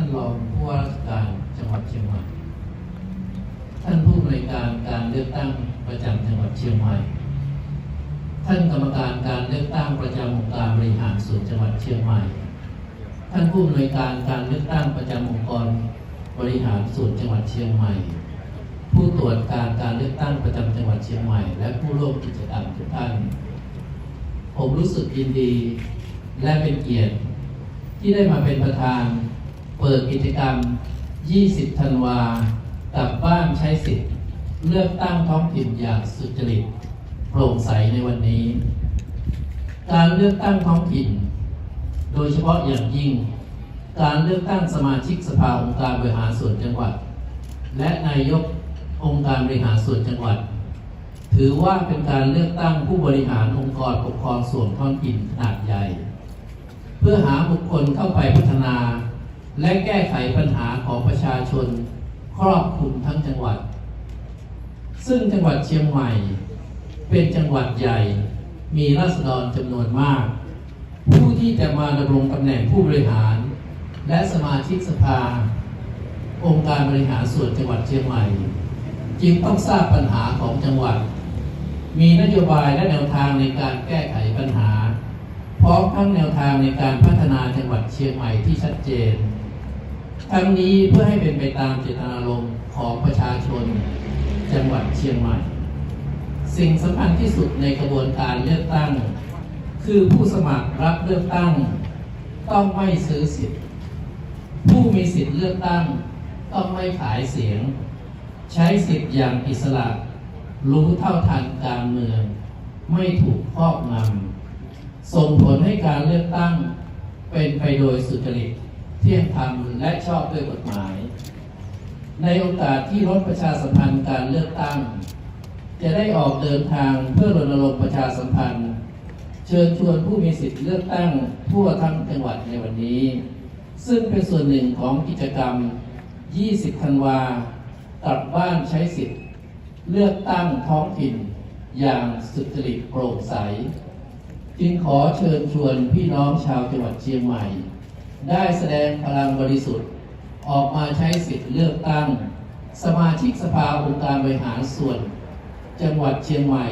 ท่านรองผู้ว่าราชการจังหวัดเชียงใหม่ ท่านผู้บริการการเลือกตั้งประจำจังหวัดเชียงใหม่ ท่านกรรมการการเลือกตั้งประจำองค์การบริหารส่วนจังหวัดเชียงใหม่ ท่านผู้อำนวยการการเลือกตั้งประจำองค์กรบริหารส่วนจังหวัดเชียงใหม่ ผู้ตรวจการการเลือกตั้งประจำจังหวัดเชียงใหม่ และผู้ร่วมกิจกรรมทุกท่าน ผมรู้สึกยินดีและเป็นเกียรติที่ได้มาเป็นประธาน เปิดกิจกรรม 20 ธันวา กลับบ้านใช้สิทธิ์ เลือกตั้งท้องถิ่นอย่างสุจริตโปร่งใสในวันนี้ การเลือกตั้งท้องถิ่น โดยเฉพาะอย่างยิ่ง การเลือกตั้งสมาชิกสภาองค์การบริหารส่วนจังหวัด และนายกองค์การบริหารส่วนจังหวัด ถือว่าเป็นการเลือกตั้งผู้บริหารองค์กรปกครองส่วนท้องถิ่นขนาดใหญ่ เพื่อหาบุคคลเข้าไปพัฒนา และแก้ไขปัญหาของประชาชนครอบคลุมทั้งจังหวัด ซึ่งจังหวัดเชียงใหม่ เป็นจังหวัดใหญ่ มีราษฎรจำนวนมาก ผู้ที่จะมาดำรงตำแหน่งผู้บริหาร และสมาชิกสภา องค์การบริหารส่วนจังหวัดเชียงใหม่ จึงต้องทราบปัญหาของจังหวัด มีนโยบายและแนวทางในการแก้ไขปัญหาพร้อมทั้งแนวทางในการพัฒนาจังหวัดเชียงใหม่ที่ชัดเจน ทั้งนี้เพื่อให้เป็นไปตามเจตนารมณ์ของประชาชน จังหวัดเชียงใหม่ สิ่งสำคัญที่สุดในกระบวนการเลือกตั้ง คือผู้สมัครรับเลือกตั้ง ต้องไม่ซื้อสิทธิ์ ผู้มีสิทธิ์เลือกตั้ง ต้องไม่ขายเสียง ใช้สิทธิ์อย่างอิสระ รู้เท่าทันการเมือง ไม่ถูกครอบงำส่งผลให้การเลือกตั้งเป็นไปโดยสุจริต เที่ยงธรรมและชอบด้วยกฎหมาย ในโอกาสที่รถประชาสัมพันธ์การเลือกตั้ง จะได้ออกเดินทางเพื่อรณรงค์ประชาสัมพันธ์ เชิญชวนผู้มีสิทธิ์เลือกตั้งทั่วทั้งจังหวัดในวันนี้ ซึ่งเป็นส่วนหนึ่งของกิจกรรม 20 ธันวากลับบ้านใช้สิทธิ์ เลือกตั้งท้องถิ่นอย่างสุจริตโปร่งใส จึงขอเชิญชวนพี่น้องชาวจังหวัดเชียงใหม่ ได้แสดงพลังบริสุทธิ์ ออกมาใช้สิทธิ์เลือกตั้ง สมาชิกสภาองค์การบริหารส่วน จังหวัดเชียงใหม่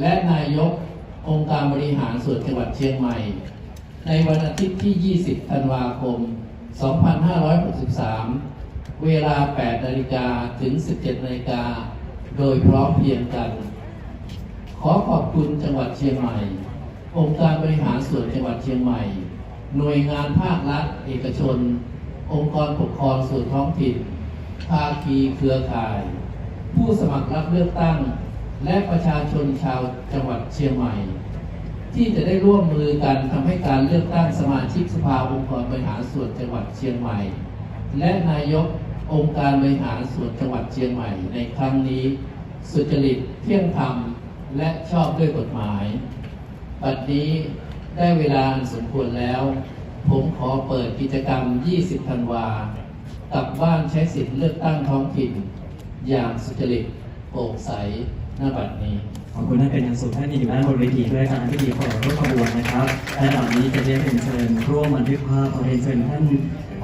และนายกองค์การบริหารส่วนจังหวัดเชียงใหม่ ในวันอาทิตย์ที่ 20 ธันวาคม 2563 เวลา 8 นาฬิกาถึง 17 นาฬิกา โดยพร้อมเพรียงกัน ขอขอบคุณจังหวัดเชียงใหม่ องค์การบริหารส่วนจังหวัดเชียงใหม่ หน่วยงานภาครัฐ เอกชน องค์กรปกครองส่วนท้องถิ่น ภาคีเครือข่าย ผู้สมัครรับเลือกตั้ง และประชาชนชาวจังหวัดเชียงใหม่ ที่จะได้ร่วมมือกันทำให้การเลือกตั้งสมาชิกสภาองค์กรบริหารส่วนจังหวัดเชียงใหม่ และนายกองค์การบริหารส่วนจังหวัดเชียงใหม่ในครั้งนี้ สุจริตเที่ยงธรรมและชอบด้วยกฎหมายบัดนี้ ได้เวลาอันสมควรแล้ว ผมขอเปิดกิจกรรม 20 ธันวากลับบ้านใช้สิทธิ์เลือกตั้งท้องถิ่น อย่างสุจริตโปร่งใสหน้าบัดนี้ ขอบคุณท่านเป็นอย่างสูงท่านที่อยู่ด้านบนเวทีด้วยการพิธีเปิดรถขบวนนะครับและตอนนี้จะเรียนเชิญร่วมบันทึกภาพขอเรียนเชิญท่าน